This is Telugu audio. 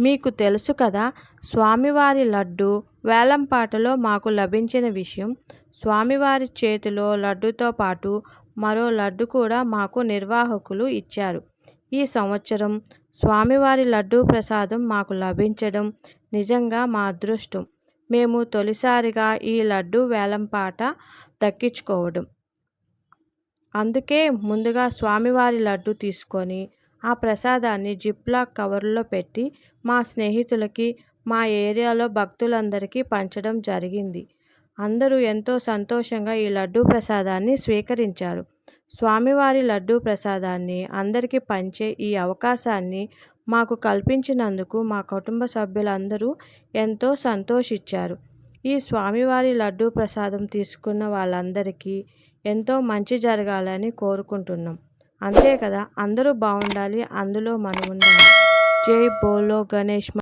మీకు తెలుసు కదా స్వామివారి లడ్డు వేలంపాటలో మాకు లభించిన విషయం. స్వామివారి చేతిలో లడ్డుతో పాటు మరో లడ్డు కూడా మాకు నిర్వాహకులు ఇచ్చారు. ఈ సంవత్సరం స్వామివారి లడ్డూ ప్రసాదం మాకు లభించడం నిజంగా మా అదృష్టం. మేము తొలిసారిగా ఈ లడ్డు వేలంపాట దక్కించుకోవడం. అందుకే ముందుగా స్వామివారి లడ్డు తీసుకొని ఆ ప్రసాదాన్ని జిప్లాక్ కవర్లో పెట్టి మా స్నేహితులకి మా ఏరియాలో భక్తులందరికీ పంచడం జరిగింది. అందరూ ఎంతో సంతోషంగా ఈ లడ్డూ ప్రసాదాన్ని స్వీకరించారు. స్వామివారి లడ్డూ ప్రసాదాన్ని అందరికీ పంచే ఈ అవకాశాన్ని మాకు కల్పించినందుకు మా కుటుంబ సభ్యులందరూ ఎంతో సంతోషించారు. ఈ స్వామివారి లడ్డూ ప్రసాదం తీసుకున్న వాళ్ళందరికీ ఎంతో మంచి జరగాలని కోరుకుంటున్నాం. అంతే కదా? అందరూ బాగుండాలి అందులో మనం ఉండాలి. జై బోలో గణేష్